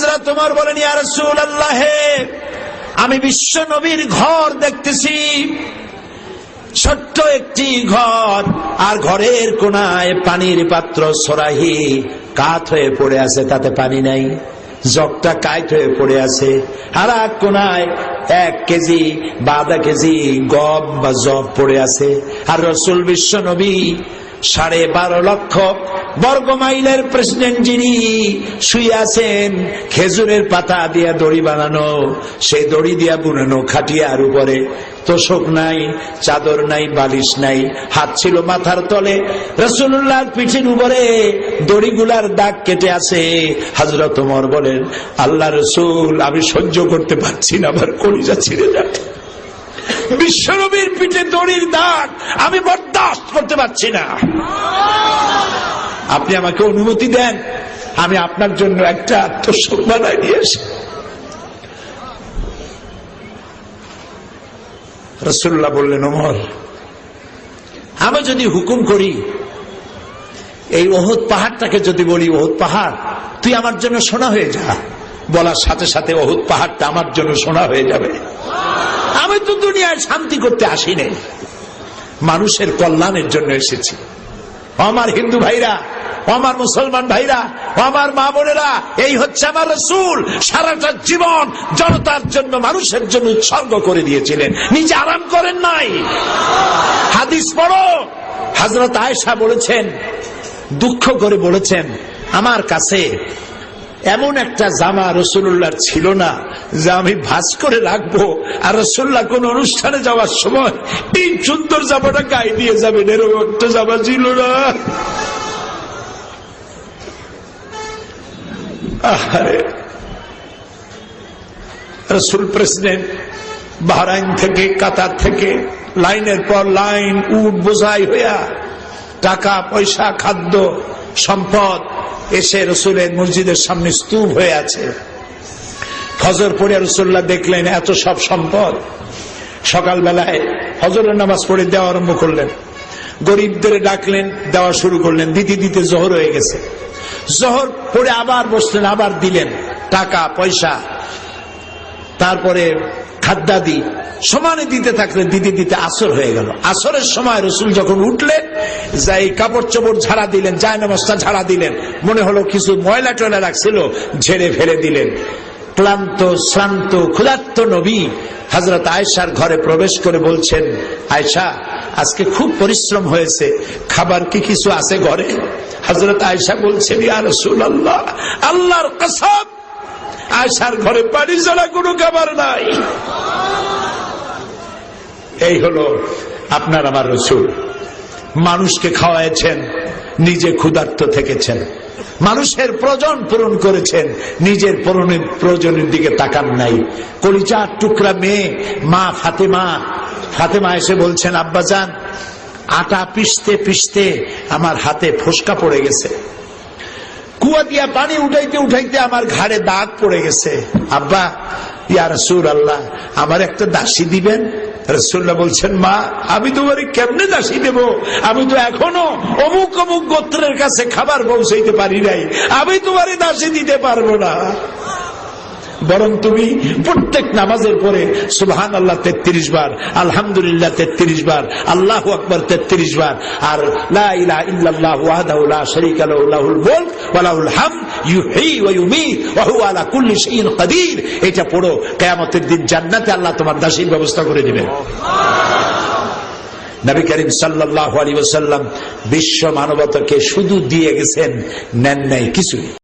হাজরা তোমার বলেন, ইয়া রাসূলুল্লাহ, আমি বিশ্ব নবীর ঘর দেখতেছি। ছোট্ট একটি ঘর, আর ঘরের কোনায় পানির পাত্র সরাহি কাত হয়ে পড়ে আছে, তাতে পানি নাই। জগটা কাইট হয়ে পড়ে আছে। আর এক কোনায় এক কেজি বা আধা কেজি গম বা জব পড়ে আছে। আর রসুল বিশ্ব নবী সাড়ে বারো লক্ষ বর্গ মাইলের প্রেসিডেন্ট যিনি শুয়ে আছেন, খেজুরের পাতা দিয়া দড়ি বানানো, সেই দড়ি দিয়া বুনানো খাটিয়ার উপরে। তোষক নাই, চাদর নাই, বালিশ নাই, হাত ছিল মাথার তলে। রসুল্লাহর পিঠের উপরে দড়িগুলার দাগ কেটে আছে। হাজরত বলেন, আল্লাহ রসুল, আমি সহ্য করতে পারছি না, আমার কলিজা ছিঁড়ে যাচ্ছে। বিশ্বনবীর পিঠে দড়ির দাগ আমি বরদাস্ত করতে পারছি না। আপনি আমাকে অনুমতি দেন, আমি আপনার জন্য একটা আত্মসম্মান বানাই নিয়ে আসি। রসুল্লাহ বললেন, ওমর আমি যদি হুকুম করি, এই ওহদ পাহাড়টাকে যদি বলি ওহদ পাহাড়, তুই আমার জন্য সোনা হয়ে যা। বলার সাথে সাথে ওহুদ পাহাড়টা আমার জন্য সোনা হয়ে যাবে। আমি তো দুনিয়ায় শান্তি করতে আসি নাই মানুষের কল্যাণের জন্য এসেছি। আমার হিন্দু ভাইরা আমার মুসলমান ভাইরা আমার মা বোনেরা, এই হচ্ছে আমার রসুল। সারাটা জীবন জনতার জন্য, মানুষের জন্য উৎসর্গ করে দিয়েছিলেন। নিজে আরাম করেন নাই। হাদিস পড়ো। হাজরত আয়েশা বলেছেন, দুঃখ করে বলেছেন, আমার কাছে এমন একটা জামা রসুল্লাহর ছিল না যা আমি ভাস করে রাখব। আর রসুল্লাহ কোন অনুষ্ঠানে যাওয়ার সময় এই সুন্দর জামাটা গায়ে দিয়ে যাবেন। এরকম একটা জামা ছিল না। রসুল প্রেসিডেন্ট বাহরাইন থেকে, কাতার থেকে, লাইনের পর লাইন, উট, বোঝাই হইয়া টাকা, পয়সা, খাদ্য, সম্পদ এসে রসুলের মসজিদের সামনে স্তূপ হয়ে আছে। ফজর পড়ে রসুল্লাহ দেখলেন, এত সব সম্পদ। সকালবেলায় হজরের নামাজ পড়ে দেওয়া আরম্ভ করলেন। গরিবদের ডাকলেন, দেওয়া শুরু করলেন। দিতে দিতে জহর হয়ে গেছে। জহর পড়ে আবার বসলেন, আবার দিলেন। টাকা, পয়সা। তারপরে খাদ্যাদি সমানে দিতে থাকলেন দিতে দিতে আসর হয়ে গেল। আসরের সময় রসুল যখন উঠলেন, যাই কাপড় চোপড় ঝাড়া দিলেন যায় নামাজটা ঝাড়া দিলেন, মনে হলো কিছু ময়লা টয়লা রাখছিল, ঝেড়ে ফেলে দিলেন। ক্লান্ত, শ্রান্ত, ক্ষুধার্ত নবী হজরত আয়সার ঘরে প্রবেশ করে বলছেন আয়সা আজকে খুব পরিশ্রম হয়েছে। খাবার কি কিছু আছে ঘরে? হজরত আয়সা বলছেন আল্লাহর কসম আয়সার ঘরে পানি ছাড়া কোনো খাবার নাই। এই হলো আপনার আমার রসুল। মানুষকে খাওয়াইছেন, নিজে ক্ষুধার্ত থেকেছেন। মানুষের প্রয়োজন পূরণ করেছেন, নিজের পূরণের প্রয়োজনের দিকে তাকান নাই। কলিচার টুকরা মেয়ে, মা ফাতেমা। ফাতেমা এসে বলছেন, আব্বাজান, আটা পিষতে পিষতে আমার হাতে ফোসকা পড়ে গেছে। কুয়া দিয়া পানি উঠাইতে উঠাইতে আমার ঘাড়ে দাগ পড়ে গেছে। আব্বা, ইয়া রসুল আল্লাহ আমার একটা দাসী দিবেন? রসুল্লাহ বলছেন, মা, আমি তোমারে কেমনে দাসী দেব? আমি তো এখনও অমুক অমুক গোত্রের কাছে খাবার পৌঁছাইতে পারি নাই। আমি তোমারে দাসী দিতে পারব না। বরং তুমি প্রত্যেক নামাজের পরে সুবহান আল্লাহ তেত্রিশ বার, আলহামদুলিল্লাহ তেত্রিশ বার, আল্লাহ আকবর তেত্রিশ বার, আর এটা পড়ো, কেয়ামতের দিন জান্নাতে আল্লাহ তোমার দাসীর ব্যবস্থা করে দিবেন। নবী করিম সাল্লাহ আলী বিশ্ব মানবতাকে শুধু দিয়ে গেছেন, নেন নাই কিছুই।